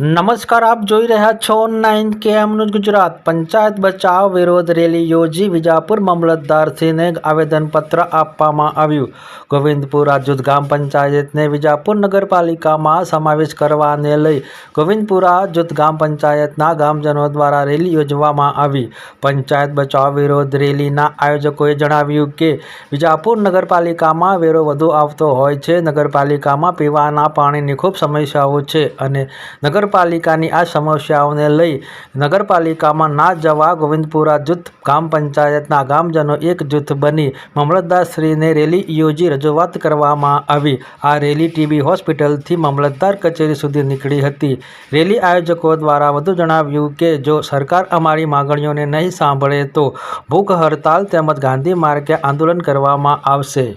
નમસ્કાર, આપ જોઈ રહ્યા છો nine KM news Gujarat. Panchayat બચાવ વિરોધ રેલી યોજી વિજાપુર મામલતદારશ્રીને આવેદનપત્ર આપવામાં આવ્યું. ગોવિંદપુરા રાજૂત ગામ પંચાયતને વિજાપુર નગરપાલિકામાં સમાવેશ કરવાને લઈ ગોવિંદપુરા જૂથ ગામ પંચાયતના ગામજનો દ્વારા રેલી યોજવામાં આવી. પંચાયત બચાવ વિરોધ રેલીના આયોજકોએ જણાવ્યું કે, વિજાપુર નગરપાલિકામાં વેરો વધુ આવતો હોય છે, નગરપાલિકામાં પીવાના પાણીની ખૂબ સમસ્યાઓ છે અને નગરપાલિકાની આ સમસ્યાઓને લઈ નગરપાલિકામાં ના જવા ગોવિંદપુરા જૂથ ગ્રામ પંચાયતના ગામજનો એક જૂથ બની મામલતદારશ્રીને રેલી યોજી રજૂઆત કરવામાં આવી. આ રેલી ટીબી હોસ્પિટલથી મામલતદાર કચેરી સુધી નીકળી હતી. રેલી આયોજકો દ્વારા વધુ જણાવ્યું કે, જો સરકાર અમારી માગણીઓને નહીં સાંભળે તો ભૂખ હડતાલ તેમજ ગાંધી માર્ગે આંદોલન કરવામાં આવશે.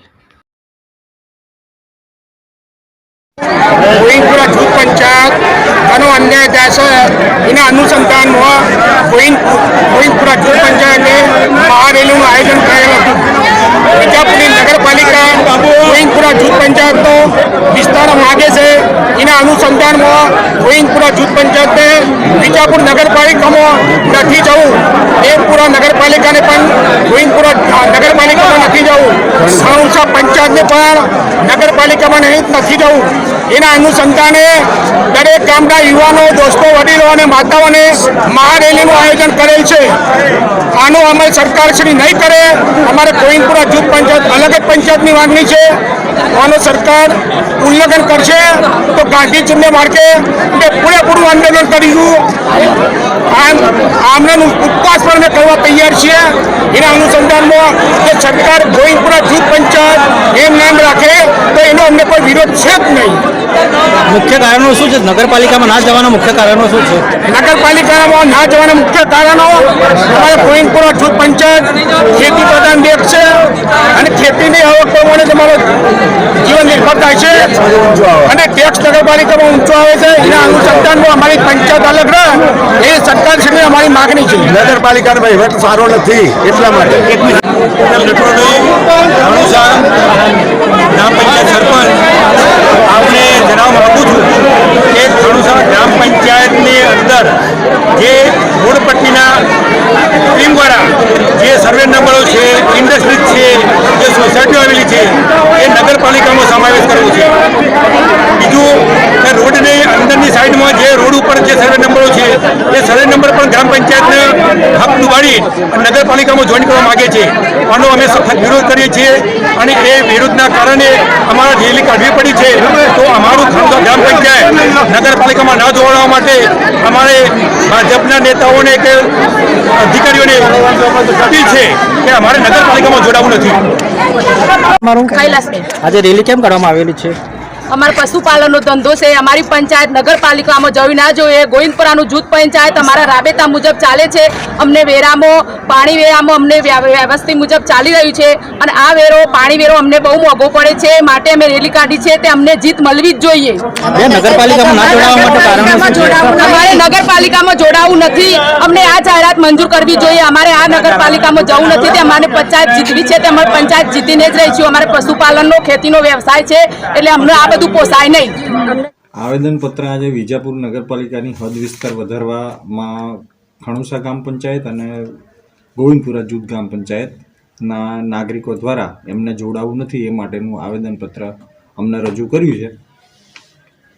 પંચાયત ઘણો અન્યાય થાય છે. એના અનુસંધાનમાં ગોવિંદ ગોવિંદપુરા જૂથ પંચાયતે મહારેલીનું આયોજન કરેલ હતું. વિજાપુરની નગરપાલિકા ગોવિંદપુરા જૂથ પંચાયતનો વિસ્તાર માગે છે. એના અનુસંધાનમાં ગોવિંદપુરા જૂથ પંચાયતને વિજાપુર નગરપાલિકામાં નથી જવું. દેવપુરા નગરપાલિકાને પણ, ગોવિંદપુરા નગરપાલિકામાં નથી જવું. સાઉસા પંચાયતને પણ નગરપાલિકામાં નહીં, નથી જવું. એના અનુસંધાને દરેક ગામના યુવાનો, દોસ્તો, વડીલો અને માતાઓને મહારેલીનું આયોજન કરેલ છે. આનો અમલ સરકારશ્રી નહીં કરે. અમારે ગોવિંદપુરા જૂથ પંચાયત અલગ જ પંચાયતની માંગણી છે. આનો સરકાર ઉલ્લંઘન કરશે. તો ગાંધી ચિહ્ન માર્ગે પૂરેપૂરું આંદોલન કરીશું આમ, આમનું ઉપવાસ અમે કરવા તૈયાર છીએ. એના અનુસંધાનમાં કે સરકાર ગોવિંદપુરા જૂથ પંચાયત એમ નામ રાખે તો એનો અમને કોઈ વિરોધ છે જ નહીં. મુખ્ય કારણો શું છે? નગરપાલિકામાં ના જવાના મુખ્ય કારણો શું છે? નગરપાલિકામાં ના જવાના મુખ્ય કારણો અમારે ગોવિંદપુરા જૂથ પંચાયત ખેતી પ્રધાન દેશ અને ખેતીની આવક પ્રમાણે તમારો જીવન નિર્ભર થાય છે. અને ટેક્સ નગરપાલિકામાં ઊંચો આવે છે. એના અનુસંધાનમાં અમારી પંચાયત અલગ રહે એ સરકારશ્રીની અમારી માગણી છે. નગરપાલિકાનો વહીવટ સારો નથી. એટલા માટે. ધનુષા ગ્રામ પંચાયત સરપંચ. આપને જણાવવા માગું છું કે ધનુષા ગ્રામ પંચાયતની અંદર જે રોડ પટ્ટીના ટીમવાળા જે સર્વે નંબરો છે ઇન્ડસ્ટ્રીઝ છે જે સોસાયટીઓ આવેલી છે એ નગરપાલિકામાં સમાવેશ કરવો છે બીજું કે રોડની અંદરની સાઈડમાં જે રોડ ઉપર જે સર્વે નંબરો છે એ સર્વે નંબર પણ ગ્રામ પંચાયતને હક દુબાડી નગરપાલિકામાં જોઈન કરવા માગે છે. આનો અમે સખત વિરોધ કરીએ છીએ અને એ વિરોધના કારણે અમારા રેલી કાઢવી પડી છે. તો અમારું ખાનગા ગ્રામ પંચાયત નગરપાલિકામાં ન જોડાવા માટે અમારે ભાજપના નેતાઓને કે અધિકારીઓને અપીલ છે કે અમારે નગરપાલિકામાં જોડાવું નથી. આજે રેલી કેમ કરવામાં આવેલી છે? અમારો પશુપાલનનો ધંધો છે અમારી પંચાયત નગરપાલિકામાં જવી ના જોઈએ ગોવિંદપુરાનું જૂથ પંચાયત અમારા રાબેતા મુજબ ચાલે છે અમને વેરામાં પાણી વેરામાં અમને વ્યવસ્થિત મુજબ ચાલી રહ્યું છે અને આ વેરો પાણી વેરો અમને બહુ મોંઘો પડે છે માટે અમે રેલી કાઢી છે તે અમને જીત મળવી જ જોઈએ. અમારે નગરપાલિકામાં જોડાવું નથી અમને આ જાહેરાત મંજૂર કરવી જોઈએ અમારે આ નગરપાલિકામાં જવું નથી તે અમારે પંચાયત જીતવી છે તે અમારે પંચાયત જીતીને જ રહી છું અમારે પશુપાલનનો ખેતીનો વ્યવસાય છે એટલે અમને આ બધું પોસાય નહીં. આવેદનપત્ર આજે વિજાપુર નગરપાલિકાની હદ વિસ્તાર વધારવામાં ખણુસા ગ્રામ પંચાયત અને ગોવિંદપુરા જૂથ ગ્રામ પંચાયતના નાગરિકો દ્વારા એમને જોડાવું નથી, એ માટેનું આવેદનપત્ર અમને રજૂ કર્યું છે.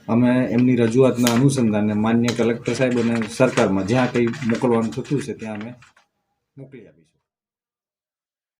અમે એમની રજૂઆતના અનુસંધાને માન્ય કલેક્ટર સાહેબ અને સરકારમાં જ્યાં કંઈ મોકલવાનું થતું છે, ત્યાં અમે મોકલી આપીશું.